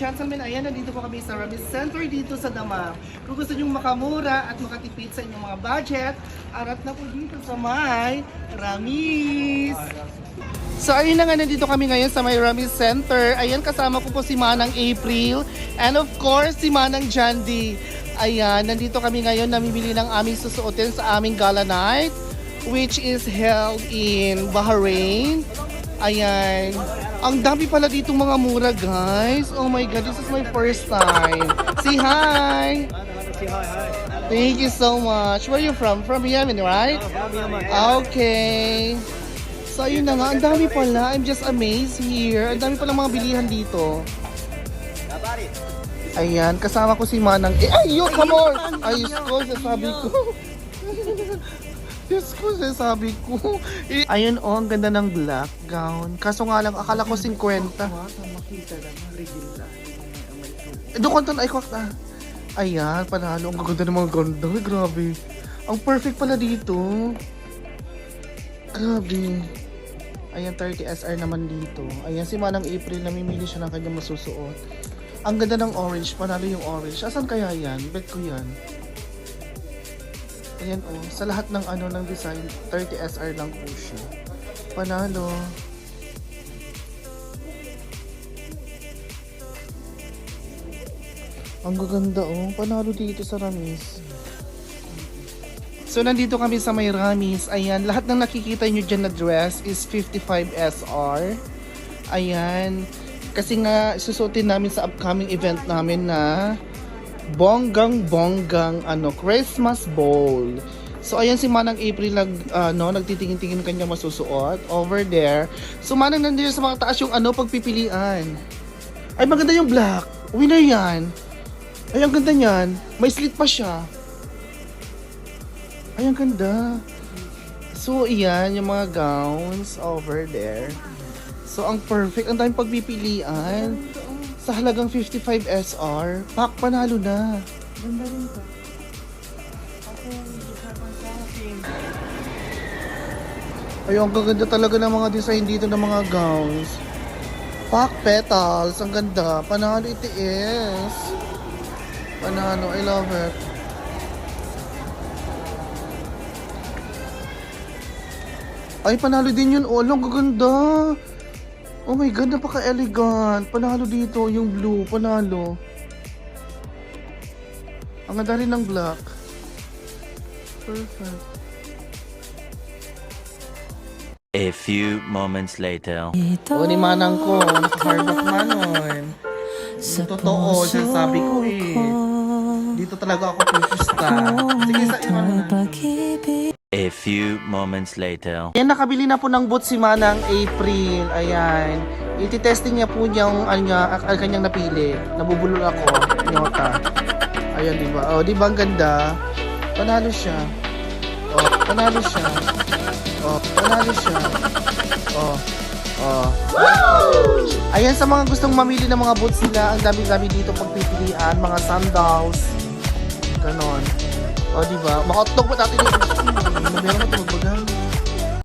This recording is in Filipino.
gentlemen, ayan, nandito po kami sa Ramis Center dito sa Damam. Kung gusto nyo makamura at makatipid sa inyong mga budget, arat na po dito sa may Ramis. So ayun na nga, nandito kami ngayon sa may Ramis Center. Ayan, kasama ko po si Manang April and of course si Manang Jandy. Ayan, nandito kami ngayon namimili ng aming susuotin sa aming gala night which is held in Bahrain. Ayan. Ang dami pala dito mga mura, guys. Oh my God, this is my first time. Say hi! Thank you so much. Where are you from? From Yemen, right? Okay. So, ayun na nga. Ang dami pala. I'm just amazed here. Ang dami pala mga bilihan dito. Ayan, kasama ko si Manang. Eh, ay, yun, come on! Ay, Diyos ko, sasabi ko. Diyos ko, sasabi ko. Eh, ayun, oh, ang ganda ng black gown. Kaso nga lang, akala ko 50. Eh, doon kontan, ay, kwak na. Ayan, panalo. Ang gaganda ng mga ganda. Ay, grabe. Ang perfect pala dito. Grabe. Ayan, 30 SR naman dito. Ayan, si Manang April, namimili siya ng kanyang masusuot. Ang ganda ng orange, panalo yung orange. Asan kaya yan? Bet ko yan. Ayan oh, sa lahat ng ano ng design, 30 SR lang po siya. Panalo. Ang gaganda oh, panalo dito sa Ramis. So nandito kami sa may Ramis. Ayan, lahat ng nakikita nyo dyan na dress is 55 SR. Ayan. Kasi nga susutin namin sa upcoming event namin na bonggang bonggang ano Christmas Bowl. So ayan si Manang April nag ano nagtitingin-tingin kanya masusuot over there. So Manang nandiyan sa mga taas yung ano pagpipilian. Ay maganda yung black. Uwi na yan. Ay ang ganda niyan. May slit pa siya. Ay ang ganda. So iyan yung mga gowns over there. So ang perfect, ang daming pagpipilian. Sa halagang 55 SR, pak panalo na. Ganda rin to. Ay, ang gaganda talaga ng mga design dito ng mga gowns. Pak petals, ang ganda. Panalo itiis. Panalo, I love it. Ay, panalo din yun. Oh, ang gaganda. Oh my God, napaka-elegant. Panalo dito, yung blue. Panalo. Ang ganda rin ng black. Perfect. A few moments later. O ni manang ko, naka-hard rock manon. Yung totoo, sabi ko eh. Dito talaga ako pupusta. Sige, Few moments later. Ayan, nakabili na po ng boot si Manang April. Ayan. Iti-testing niya po niyang ano ang kanyang napili. Nabubulol ako. Nyota. Ayan, di ba? Oh, di ba ang ganda? Panalo siya. Oh, panalo siya. Oh, panalo siya. Oh. Oh. Ayan sa mga gustong mamili ng mga boots nila, ang dami-dami dito pagpipilian, mga sandals. Ganon. O, di ba? Makatlog pa natin yung. Meron mo ito magbagal.